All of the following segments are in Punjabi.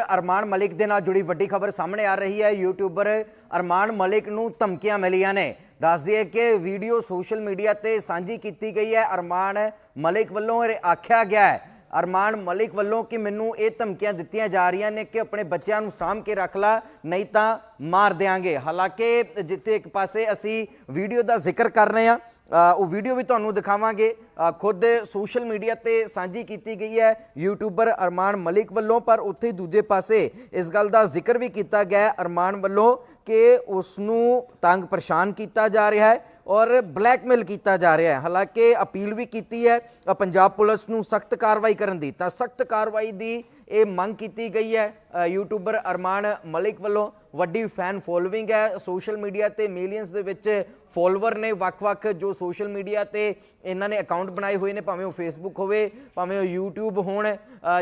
ਅਰਮਾਨ ਮਲਿਕ ਦੇ ਨਾਲ ਜੁੜੀ ਵੱਡੀ ਖਬਰ ਸਾਹਮਣੇ ਆ ਰਹੀ ਹੈ। ਯੂਟਿਊਬਰ ਅਰਮਾਨ ਮਲਿਕ ਨੂੰ ਧਮਕੀਆਂ ਮਿਲੀਆਂ ਨੇ। ਦੱਸ ਦਈਏ ਕਿ ਵੀਡੀਓ ਸੋਸ਼ਲ ਮੀਡੀਆ ਤੇ ਸਾਂਝੀ ਕੀਤੀ ਗਈ ਹੈ। ਅਰਮਾਨ ਮਲਿਕ ਵੱਲੋਂ ਆਖਿਆ ਗਿਆ ਹੈ। ਅਰਮਾਨ ਮਲਿਕ ਵੱਲੋਂ ਕਿ ਮੈਨੂੰ ਇਹ ਧਮਕੀਆਂ ਦਿੱਤੀਆਂ ਜਾ ਰਹੀਆਂ ਨੇ ਕਿ ਆਪਣੇ ਬੱਚਿਆਂ ਨੂੰ ਸਾਂਭ ਕੇ ਰੱਖ ਲਾ, ਨਹੀਂ ਤਾਂ ਮਾਰ ਦਿਆਂਗੇ। ਹਾਲਾਂਕਿ ਜਿੱਥੇ ਇੱਕ ਪਾਸੇ ਅਸੀਂ ਵੀਡੀਓ ਦਾ ਜ਼ਿਕਰ ਕਰ ਰਹੇ ਹਾਂ ਉਹ ਵੀਡੀਓ ਵੀ ਤੁਹਾਨੂੰ ਦਿਖਾਵਾਂਗੇ। ਖੁਦ ਸੋਸ਼ਲ ਮੀਡੀਆ ਤੇ ਸਾਂਝੀ ਕੀਤੀ ਗਈ ਹੈ। ਯੂਟਿਊਬਰ ਅਰਮਾਨ ਮਲਿਕ ਵੱਲੋਂ ਪਰ ਉੱਥੇ ਦੂਜੇ ਪਾਸੇ ਇਸ ਗੱਲ ਦਾ ਜ਼ਿਕਰ ਵੀ ਕੀਤਾ ਗਿਆ ਅਰਮਾਨ ਵੱਲੋਂ ਕਿ ਉਸ ਨੂੰ ਤੰਗ ਪਰੇਸ਼ਾਨ ਕੀਤਾ ਜਾ ਰਿਹਾ ਹੈ ਔਰ ਬਲੈਕਮੇਲ ਕੀਤਾ ਜਾ ਰਿਹਾ ਹੈ। ਹਾਲਾਂਕਿ ਅਪੀਲ ਵੀ ਕੀਤੀ ਹੈ ਪੰਜਾਬ ਪੁਲਿਸ ਨੂੰ ਸਖਤ ਕਾਰਵਾਈ ਕਰਨ ਦੀ। ਤਾਂ ਸਖਤ ਕਾਰਵਾਈ ਦੀ ਇਹ ਮੰਗ ਕੀਤੀ ਗਈ ਹੈ ਅ, ਯੂਟਿਊਬਰ ਅਰਮਾਨ ਮਲਿਕ ਵੱਲੋਂ। ਵੱਡੀ ਫੈਨ ਫੋਲੋਇੰਗ ਹੈ। ਸੋਸ਼ਲ ਮੀਡੀਆ ਤੇ ਮਿਲੀਅਨਸ ਦੇ ਵਿੱਚ ਫੋਲੋਵਰ ਨੇ ਵੱਖ-ਵੱਖ ਜੋ ਸੋਸ਼ਲ ਮੀਡੀਆ ਤੇ ਇਹਨਾਂ ਨੇ ਅਕਾਊਂਟ ਬਣਾਏ ਹੋਏ ਨੇ, ਭਾਵੇਂ ਉਹ ਫੇਸਬੁੱਕ ਹੋਵੇ, ਭਾਵੇਂ ਉਹ YouTube ਹੋਣ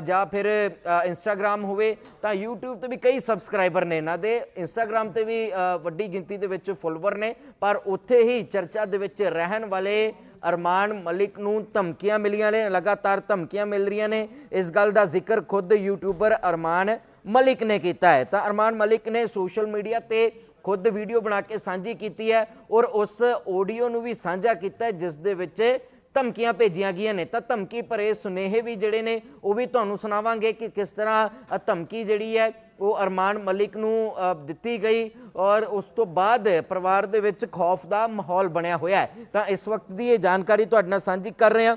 ਜਾਂ ਫਿਰ ਇੰਸਟਾਗ੍ਰam ਹੋਵੇ, ਤਾਂ YouTube ਤੇ ਵੀ ਕਈ ਸਬਸਕ੍ਰਾਈਬਰ ਨੇ ਇਹਨਾਂ ਦੇ। ਇੰਸਟਾਗ੍ਰam ਤੇ ਵੀ ਵੱਡੀ ਗਿਣਤੀ ਦੇ ਵਿੱਚ ਫੋਲੋਵਰ ਨੇ, ਪਰ ਉੱਥੇ ਹੀ ਚਰਚਾ ਦੇ ਵਿੱਚ ਰਹਿਣ ਵਾਲੇ ਅਰਮਾਨ ਮਲਿਕ ਨੂੰ ਧਮਕੀਆਂ ਮਿਲੀਆਂ ਨੇ, ਲਗਾਤਾਰ ਧਮਕੀਆਂ ਮਿਲ ਰਹੀਆਂ ਨੇ। ਇਸ ਗੱਲ ਦਾ ਜ਼ਿਕਰ ਖੁਦ ਯੂਟਿਊਬਰ ਅਰਮਾਨ ਮਲਿਕ ਨੇ ਕੀਤਾ ਹੈ। ਤਾਂ ਅਰਮਾਨ ਮਲਿਕ ਨੇ ਸੋਸ਼ਲ ਮੀਡੀਆ ਤੇ ਖੁਦ ਵੀਡੀਓ ਬਣਾ ਕੇ ਸਾਂਝੀ ਕੀਤੀ ਹੈ ਔਰ ਉਸ ਆਡੀਓ ਨੂੰ ਵੀ ਸਾਂਝਾ ਕੀਤਾ ਜਿਸ ਦੇ ਵਿੱਚ ਧਮਕੀਆਂ ਭੇਜੀਆਂ ਗਈਆਂ ਨੇ। ਤਾਂ ਧਮਕੀ ਭਰੇ ਸੁਨੇਹੇ ਵੀ ਜਿਹੜੇ ਨੇ, ਉਹ ਵੀ ਤੁਹਾਨੂੰ ਸੁਣਾਵਾਂਗੇ ਕਿ ਕਿਸ ਤਰ੍ਹਾਂ ਧਮਕੀ ਜਿਹੜੀ ਹੈ, ਉਹ ਅਰਮਾਨ ਮਲਿਕ ਨੂੰ ਦਿੱਤੀ ਗਈ ਔਰ ਉਸ ਤੋਂ ਬਾਅਦ ਪਰਿਵਾਰ ਦੇ ਵਿੱਚ ਖੌਫ ਦਾ ਮਾਹੌਲ ਬਣਿਆ ਹੋਇਆ ਹੈ। ਤਾਂ ਇਸ ਵਕਤ ਦੀ ਇਹ ਜਾਣਕਾਰੀ ਤੁਹਾਡੇ ਨਾਲ ਸਾਂਝੀ ਕਰ ਰਹੇ ਹਾਂ।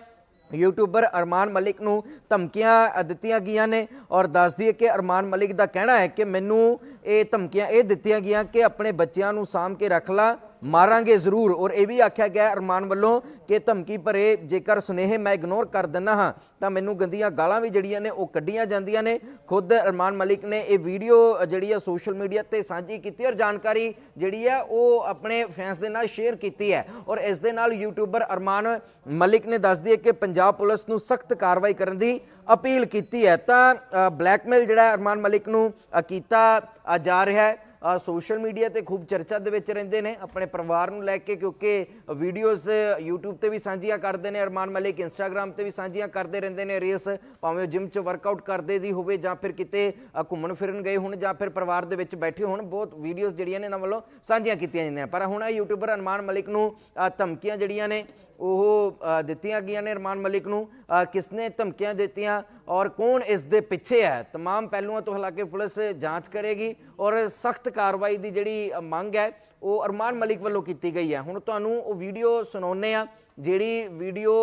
ਯੂਟਿਊਬਰ ਅਰਮਾਨ ਮਲਿਕ ਨੂੰ ਧਮਕੀਆਂ ਦਿੱਤੀਆਂ ਗਈਆਂ ਨੇ ਔਰ ਦੱਸ ਦਈਏ ਕਿ ਅਰਮਾਨ ਮਲਿਕ ਦਾ ਕਹਿਣਾ ਹੈ ਕਿ ਮੈਨੂੰ ਇਹ ਧਮਕੀਆਂ ਇਹ ਦਿੱਤੀਆਂ ਗਈਆਂ ਕਿ ਆਪਣੇ ਬੱਚਿਆਂ ਨੂੰ ਸਾਂਭ ਕੇ ਰੱਖ ਲਾ। ਮਾਰਾਂਗੇ ਜ਼ਰੂਰ। ਔਰ ਇਹ ਵੀ ਆਖਿਆ ਗਿਆ ਅਰਮਾਨ ਵੱਲੋਂ ਕਿ ਧਮਕੀ ਭਰੇ, ਜੇਕਰ ਸੁਨੇਹੇ ਮੈਂ ਇਗਨੋਰ ਕਰ ਦਿੰਦਾ ਹਾਂ, ਤਾਂ ਮੈਨੂੰ ਗੰਦੀਆਂ ਗਾਲਾਂ ਵੀ ਜਿਹੜੀਆਂ ਨੇ ਉਹ ਕੱਢੀਆਂ ਜਾਂਦੀਆਂ ਨੇ। ਖੁਦ ਅਰਮਾਨ ਮਲਿਕ ਨੇ ਇਹ ਵੀਡੀਓ ਜਿਹੜੀ ਆ ਸੋਸ਼ਲ ਮੀਡੀਆ ਤੇ ਸਾਂਝੀ ਕੀਤੀ ਔਰ ਜਾਣਕਾਰੀ ਜਿਹੜੀ ਹੈ ਉਹ ਆਪਣੇ ਫੈਨਸ ਦੇ ਨਾਲ ਸ਼ੇਅਰ ਕੀਤੀ ਹੈ। ਔਰ ਇਸ ਦੇ ਨਾਲ ਯੂਟਿਊਬਰ ਅਰਮਾਨ ਮਲਿਕ ਨੇ ਦੱਸਦੀ ਹੈ ਕਿ ਪੰਜਾਬ ਪੁਲਿਸ ਨੂੰ ਸਖਤ ਕਾਰਵਾਈ ਕਰਨ ਦੀ ਅਪੀਲ ਕੀਤੀ ਹੈ। ਤਾਂ ਬਲੈਕਮੇਲ ਜਿਹੜਾ ਅਰਮਾਨ ਮਲਿਕ ਨੂੰ ਕੀਤਾ ਜਾ ਰਿਹਾ ਹੈ। ਸੋਸ਼ਲ ਮੀਡੀਆ ਤੇ ਖੂਬ ਚਰਚਾ ਦੇ ਵਿੱਚ ਰਹਿੰਦੇ ਨੇ, ਆਪਣੇ ਪਰਿਵਾਰ ਨੂੰ ਲੈ ਕੇ, ਕਿਉਂਕਿ ਵੀਡੀਓਜ਼ YouTube ਤੇ ਵੀ ਸਾਂਝੀਆਂ ਕਰਦੇ ਨੇ, ਅਰਮਾਨ ਮਲਿਕ Instagram ਤੇ ਵੀ ਸਾਂਝੀਆਂ ਕਰਦੇ ਰਹਿੰਦੇ ਨੇ ਰੀਲਸ ਭਾਵੇਂ ਜਿਮ 'ਚ ਵਰਕਆਊਟ ਕਰਦੇ ਦੀ ਹੋਵੇ ਜਾਂ ਫਿਰ ਕਿਤੇ ਘੁੰਮਣ ਫਿਰਨ ਗਏ ਹੋਣ ਜਾਂ ਫਿਰ ਪਰਿਵਾਰ ਦੇ ਵਿੱਚ ਬੈਠੇ ਹੋਣ, ਬਹੁਤ ਵੀਡੀਓਜ਼ ਜਿਹੜੀਆਂ ਨੇ ਇਹਨਾਂ ਵੱਲੋਂ ਸਾਂਝੀਆਂ ਕੀਤੀਆਂ ਜਾਂਦੀਆਂ ਪਰ ਹੁਣ ਇਹ ਯੂਟਿਊਬਰ ਅਰਮਾਨ ਮਲਿਕ ਨੂੰ ਧਮਕੀਆਂ ਜਿਹੜੀਆਂ ਨੇ ਉਹ ਅ, ਦਿੱਤੀਆਂ ਗਈਆਂ ਨੇ ਅਰਮਾਨ ਮਲਿਕ ਨੂੰ ਅ, ਕਿਸਨੇ ਧਮਕੀਆਂ ਦਿੱਤੀਆਂ ਔਰ ਕੌਣ ਇਸ ਦੇ ਪਿੱਛੇ ਹੈ तमाम ਪਹਿਲੂਆਂ ਤੋਂ ਹਾਲਾਂਕਿ ਪੁਲਿਸ ਜਾਂਚ ਕਰੇਗੀ ਔਰ ਸਖਤ ਕਾਰਵਾਈ ਦੀ ਜਿਹੜੀ ਅ, ਮੰਗ ਹੈ ਉਹ ਅਰਮਾਨ ਮਲਿਕ ਵੱਲੋਂ ਕੀਤੀ ਗਈ ਹੈ ਹੁਣ ਤੁਹਾਨੂੰ ਉਹ ਵੀਡੀਓ ਸੁਣਾਉਂਦੇ ਆ ਜਿਹੜੀ ਵੀਡੀਓ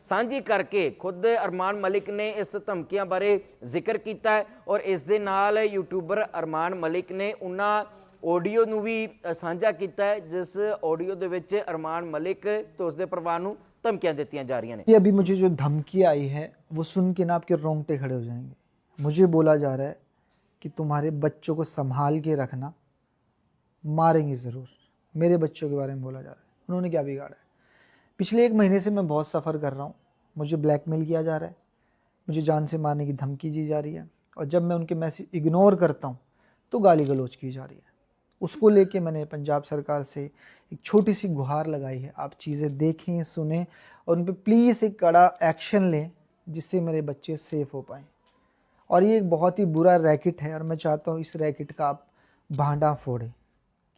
ਸਾਂਝੀ ਕਰਕੇ ਖੁਦ ਅਰਮਾਨ ਮਲਿਕ ਨੇ ਇਸ ਧਮਕੀਆਂ ਬਾਰੇ ਜ਼ਿਕਰ ਕੀਤਾ ਹੈ ਔਰ ਇਸ ਦੇ ਨਾਲ ਯੂਟਿਊਬਰ ਅਰਮਾਨ ਮਲਿਕ ਨੇ ਉਹਨਾਂ ਆਡੀਓ ਨੂੰ ਵੀ ਅ, ਸਾਂਝਾ ਕੀਤਾ ਹੈ ਜਿਸ ਆਡੀਓ ਦੇ ਵਿੱਚ ਅਰਮਾਨ ਮਲਿਕ ਤੇ ਉਸਦੇ ਪਰਿਵਾਰ ਨੂੰ ਧਮਕੀਆਂ ਦਿੱਤੀਆਂ ਜਾ ਰਹੀਆਂ ਨੇ ये अभी मुझे जो धमकी आई है वो सुन के ना आपके रोंगटे खड़े हो जाएंगे मुझे बोला जा रहा है कि तुम्हारे बच्चों को संभाल के रखना मारेंगे ज़रूर मेरे बच्चों के बारे में बोला जा रहा है उन्होंने क्या बिगाड़ा है पिछले एक महीने से मैं बहुत सफ़र कर रहा हूँ मुझे ब्लैकमेल किया जा रहा है मुझे जान से मारने की धमकी दी जा रही है और जब मैं उनके मैसेज इग्नोर करता हूँ तो गाली गलौज की जा रही है उसको लेके मैंने पंजाब सरकार से एक छोटी सी गुहार लगाई है। आप चीज़ें देखें, सुने और उन पर प्लीज़ एक कड़ा एक्शन लें जिससे मेरे बच्चे सेफ़ हो पाएँ। और ये एक बहुत ही बुरा रैकेट है और मैं चाहता हूँ इस रैकेट का आप भांडा फोड़ें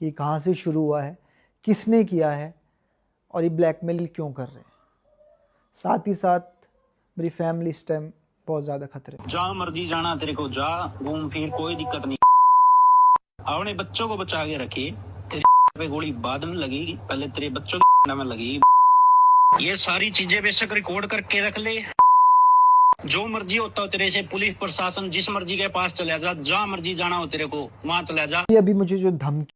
कि कहाँ से शुरू हुआ है, किसने किया है और ये ब्लैकमेल क्यों कर रहे हैं। साथ ही साथ मेरी फैमिली इस टाइम बहुत ज़्यादा खतरे। जहाँ मर्ज़ी जाना तेरे को, जा, घूम फिर, कोई दिक्कत नहीं। अपने बच्चों को बचा के रखिए तेरे गोली बाद में लगेगी। पहले तेरे बच्चों की में लगेगी। ये सारी चीज़ें बेशक रिकॉर्ड करके रख ले। जो मर्ज़ी होता हो तेरे से, पुलिस प्रशासन जिस मर्ज़ी के पास चला जा, जहाँ मर्ज़ी जाना हो तेरे को, वहाँ चला जा। अभी मुझे जो धमकी